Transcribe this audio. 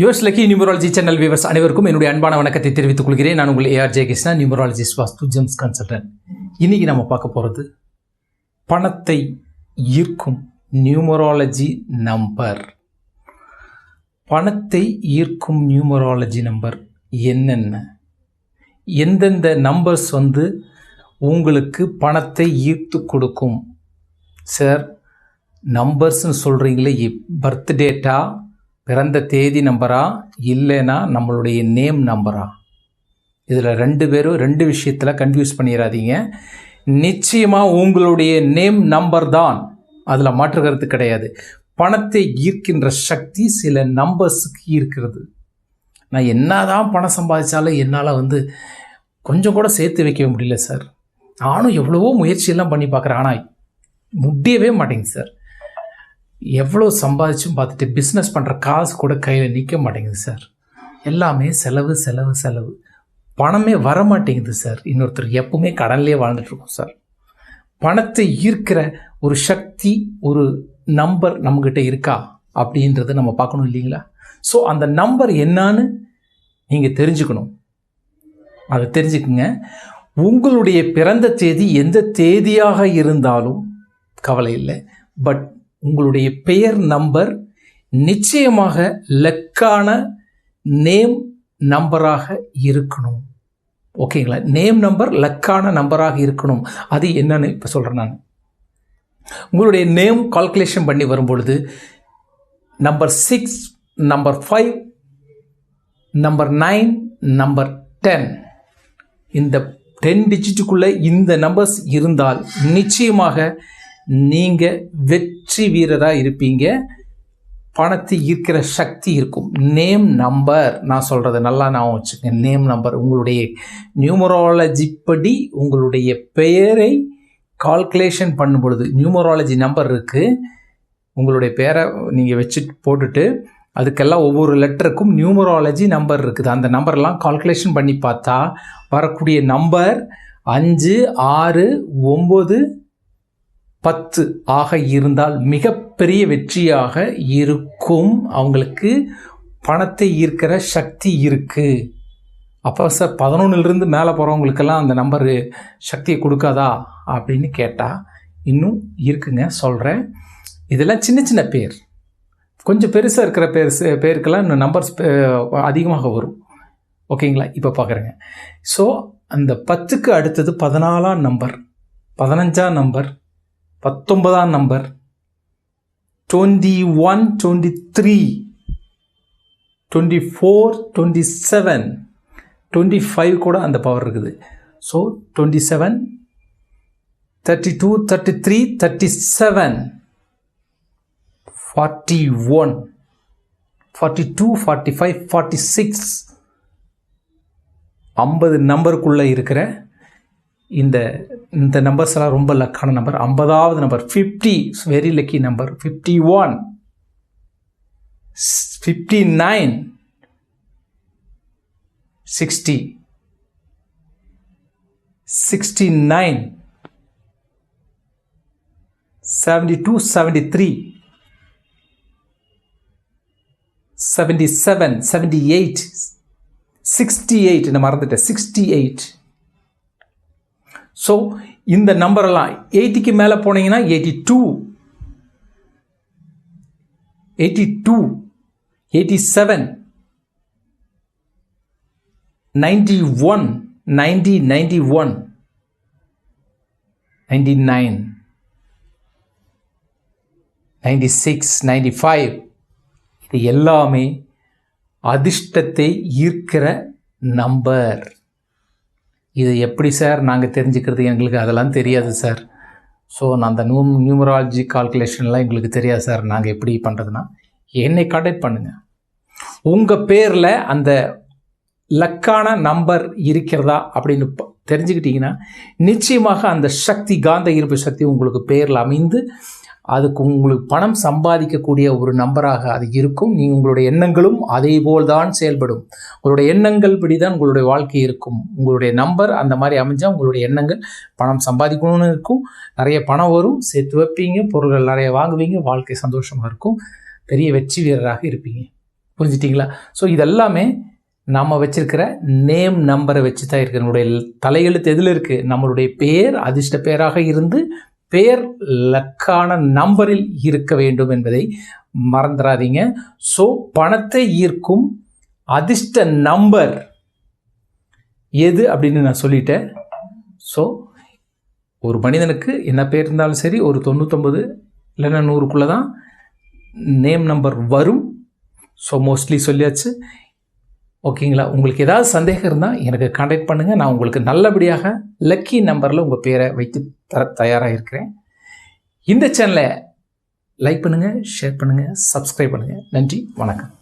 Yours lucky numerology channel viewers அனைவருக்கும் என்னுடைய அன்பான வணக்கத்தை தெரிவித்துக் கொள்கிறேன். நான் உங்கள் A R Jayakrishna numerology vastu gems consultant இன்னைக்கு நம்ம பார்க்க போகிறது பணத்தை ஈர்க்கும் நியூமராலஜி நம்பர் பணத்தை ஈர்க்கும் நியூமராலஜி நம்பர் என்னென்ன? எந்தெந்த நம்பர்ஸ் வந்து உங்களுக்கு பணத்தை ஈர்த்து கொடுக்கும்? சார் நம்பர்ஸ்னு சொல்கிறீங்களே பர்த் டேட்டா பிறந்த தேதி நம்பரா? இல்லைன்னா நம்மளுடைய நேம் நம்பரா? இதில் ரெண்டு பேரும் ரெண்டு விஷயத்தில் கன்ஃபியூஸ் பண்ணிடாதீங்க நிச்சயமாக உங்களுடைய நேம் நம்பர் தான். அதில் மாற்று கருத்து கிடையாது. பணத்தை ஈர்க்கின்ற சக்தி சில நம்பர்ஸுக்கு ஈர்க்கிறது நான் என்ன தான் பணம் சம்பாதிச்சாலும் என்னால் வந்து கொஞ்சம் கூட சேர்த்து வைக்க முடியல சார். நானும் எவ்வளவோ முயற்சியெல்லாம் பண்ணி பார்க்குறேன். ஆனால் முடியவே மாட்டேங்குது சார். எவ்வளோ சம்பாதிச்சும் பார்த்துட்டு பிஸ்னஸ் பண்ணுற காசு கூட கையில் நிற்க மாட்டேங்குது சார் எல்லாமே செலவு செலவு செலவு. பணமே வர மாட்டேங்குது சார் இன்னொருத்தர் எப்பவுமே கடன்லேயே வாழ்ந்துட்டுருக்கோம் சார் பணத்தை ஈர்க்கிற ஒரு சக்தி ஒரு நம்பர் நம்மக்கிட்ட இருக்கா அப்படின்றத நம்ம பார்க்கணும் இல்லைங்களா? ஸோ அந்த நம்பர் என்னான்னு நீங்கள் தெரிஞ்சுக்கணும். அதை தெரிஞ்சுக்குங்க. உங்களுடைய பிறந்த தேதி எந்த தேதியாக இருந்தாலும் கவலை இல்லை. பட் உங்களுடைய பெயர் நம்பர் நிச்சயமாக லக்கான நேம் நம்பராக இருக்கணும். ஓகேங்களா? நேம் நம்பர் லக்கான நம்பராக இருக்கணும். அது என்னன்னு இப்போ சொல்கிறேன் நான். உங்களுடைய நேம் கால்குலேஷன் பண்ணி வரும்பொழுது number six number five number nine number ten இந்த டென் டிஜிட்டுக்குள்ளே இந்த நம்பர்ஸ் இருந்தால் நிச்சயமாக நீங்கள் வெற்றி வீரராக இருப்பீங்க. பணத்தை ஈர்க்கிற சக்தி இருக்கும். நேம் நம்பர் நான் சொல்கிறத நல்லா நான் வச்சுக்கேன் நேம் நம்பர் உங்களுடைய நியூமராலஜி படி உங்களுடைய பெயரை கால்குலேஷன் பண்ணும் பொழுது நியூமராலஜி நம்பர் இருக்குது உங்களுடைய பேரை நீங்கள் வச்சுட்டு போட்டுட்டு அதுக்கெல்லாம் ஒவ்வொரு லெட்டருக்கும் நியூமராலஜி நம்பர் இருக்குது. அந்த நம்பர்லாம் கால்குலேஷன் பண்ணி பார்த்தா வரக்கூடிய நம்பர் அஞ்சு ஆறு ஒம்பது பத்து ஆக இருந்தால் மிகப்பெரிய வெற்றியாக இருக்கும். அவங்களுக்கு பணத்தை ஈர்க்கிற சக்தி இருக்குது அப்போ சார் பதினொன்றுலேருந்து மேலே போகிறவங்களுக்கெல்லாம் அந்த நம்பரு சக்தியை கொடுக்காதா அப்படின்னு கேட்டால் இன்னும் இருக்குங்க சொல்கிறேன் இதெல்லாம் சின்ன சின்ன பேர். கொஞ்சம் பெருசாக இருக்கிற பேர் பேருக்கெல்லாம் இன்னும் நம்பர்ஸ் அதிகமாக வரும். ஓகேங்களா? இப்போ பார்க்குறேங்க ஸோ அந்த பத்துக்கு அடுத்தது பதினாலாம் நம்பர் பதினஞ்சாம் நம்பர் பத்தொன்பதாம் number. Twenty one twenty three twenty four twenty seven twenty five கூட அந்த பவர் இருக்குது. So twenty seven thirty two thirty three thirty seven forty one forty two forty five forty six ஐம்பது நம்பருக்குள்ளே இருக்கிற இந்த இந்த நம்பர்ஸ் எல்லாம் ரொம்ப லக்கான நம்பர் ஐம்பதாவது number fifty very lucky number fifty one fifty nine sixty sixty nine seventy two seventy three seventy seven seventy eight sixty eight நான் மறந்துட்டேன். சிக்ஸ்டி எயிட் ஸோ இந்த நம்பரெல்லாம் எயிட்டிக்கு மேலே போனீங்கன்னா eighty two eighty two eighty seven ninety one ninety ninety one ninety nine ninety six ninety five இது எல்லாமே அதிர்ஷ்டத்தை ஈர்க்கிற number இது எப்படி சார் நாங்கள் தெரிஞ்சுக்கிறது எங்களுக்கு அதெல்லாம் தெரியாது சார். ஸோ நான் அந்த நியூ நியூமராலஜி கால்குலேஷன்லாம் எங்களுக்கு தெரியாது சார். நாங்கள் எப்படி பண்ணுறதுனா என்னை கான்டாக்ட் பண்ணுங்கள் உங்கள் பேரில் அந்த லக்கான நம்பர் இருக்கிறதா அப்படின்னு தெரிஞ்சுக்கிட்டீங்கன்னா நிச்சயமாக அந்த சக்தி காந்த ஈர்ப்பு சக்தி உங்களுக்கு பெயரில் அமைந்து அதுக்கு உங்களுக்கு பணம் சம்பாதிக்கக்கூடிய ஒரு நம்பராக அது இருக்கும். நீங்கள் உங்களுடைய எண்ணங்களும் அதே போல் தான் செயல்படும். உங்களுடைய எண்ணங்கள் படி தான் உங்களுடைய வாழ்க்கை இருக்கும். உங்களுடைய நம்பர் அந்த மாதிரி அமைஞ்சால் உங்களுடைய எண்ணங்கள் பணம் சம்பாதிக்கணும்னு இருக்கும். நிறைய பணம் வரும் சேர்த்து வைப்பீங்க பொருள்கள் நிறைய வாங்குவீங்க வாழ்க்கை சந்தோஷமாக இருக்கும். பெரிய வெற்றி வீரராக இருப்பீங்க. புரிஞ்சிட்டிங்களா? ஸோ இதெல்லாமே நாம் வச்சிருக்கிற நேம் நம்பரை வச்சு தான் இருக்குது நம்மளுடைய தலையெழுத்து எதில் இருக்குது நம்மளுடைய பேர் அதிர்ஷ்ட பேராக இருந்து பேர் லக்கான நம்பரில் இருக்க வேண்டும் என்பதை மறந்துடாதீங்க ஸோ பணத்தை ஈர்க்கும் அதிர்ஷ்ட நம்பர் எது அப்படின்னு நான் சொல்லிட்டேன். ஸோ ஒரு மனிதனுக்கு என்ன பேர் இருந்தாலும் சரி ஒரு தொண்ணூத்தொம்பது இல்லைன்னா நூறுக்குள்ளே தான் நேம் நம்பர் வரும். ஸோ மோஸ்ட்லி சொல்லியாச்சு. ஓகேங்களா? உங்களுக்கு ஏதாவது சந்தேகம் இருந்தால் எனக்கு கான்டாக்ட் பண்ணுங்கள் நான் உங்களுக்கு நல்லபடியாக லக்கி நம்பரில் உங்கள் பேரை வைத்து தர தயாராக இருக்கிறேன் இந்த சேனலை லைக் பண்ணுங்கள் ஷேர் பண்ணுங்கள் சப்ஸ்கிரைப் பண்ணுங்கள் நன்றி வணக்கம்.